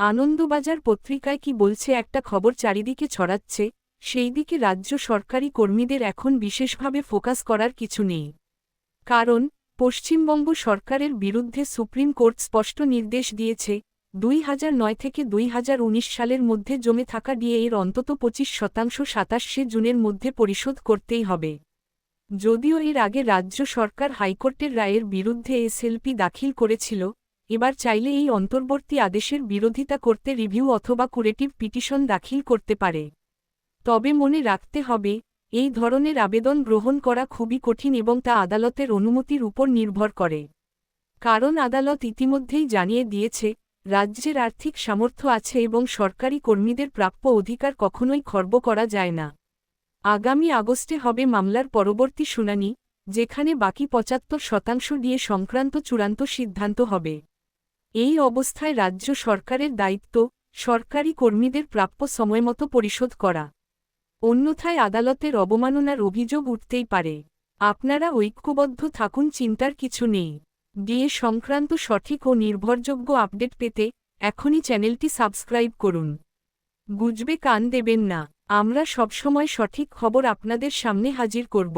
আনন্দবাজার পত্রিকায় কি বলছে একটা খবর চারিদিকে ছড়াচ্ছে, সেই দিকে রাজ্য সরকারি কর্মীদের এখন বিশেষভাবে ফোকাস করার কিছু নেই। কারণ, পশ্চিমবঙ্গ সরকারের বিরুদ্ধে সুপ্রিম কোর্ট স্পষ্ট নির্দেশ দিয়েছে, দুই নয় থেকে দুই হাজার উনিশ সালের মধ্যে জমে থাকা ডিএ এর অন্তত পঁচিশ শতাংশ সাতাশে জুনের মধ্যে পরিশোধ করতেই হবে। যদিও এর আগে রাজ্য সরকার হাইকোর্টের রায়ের বিরুদ্ধে এসএলপি দাখিল করেছিল এবার চাইলে এই অন্তর্বর্তী আদেশের বিরোধিতা করতে রিভিউ অথবা কুরেটিভ পিটিশন দাখিল করতে পারে। তবে মনে রাখতে হবে, এই ধরনের আবেদন গ্রহণ করা খুবই কঠিন এবং তা আদালতের অনুমতির উপর নির্ভর করে। কারণ আদালত ইতিমধ্যেই জানিয়ে দিয়েছে, রাজ্যের আর্থিক সামর্থ্য আছে এবং সরকারি কর্মীদের প্রাপ্য অধিকার কখনোই খর্ব করা যায় না। আগামী আগস্টে হবে মামলার পরবর্তী শুনানি, যেখানে বাকি পঁচাত্তর শতাংশ দিয়ে সংক্রান্ত চূড়ান্ত সিদ্ধান্ত হবে। এই অবস্থায় রাজ্য সরকারের দায়িত্ব সরকারি কর্মীদের প্রাপ্য সময়মতো পরিশোধ করা। অন্যথায় আদালতের অবমাননার অভিযোগ উঠতেই পারে। আপনারা ঐক্যবদ্ধ থাকুন, চিন্তার কিছু নেই। ডিএ সংক্রান্ত সঠিক ও নির্ভরযোগ্য আপডেট পেতে এখনই চ্যানেলটি সাবস্ক্রাইব করুন। গুজবে কান দেবেন না। আমরা সবসময় সঠিক খবর আপনাদের সামনে হাজির করব।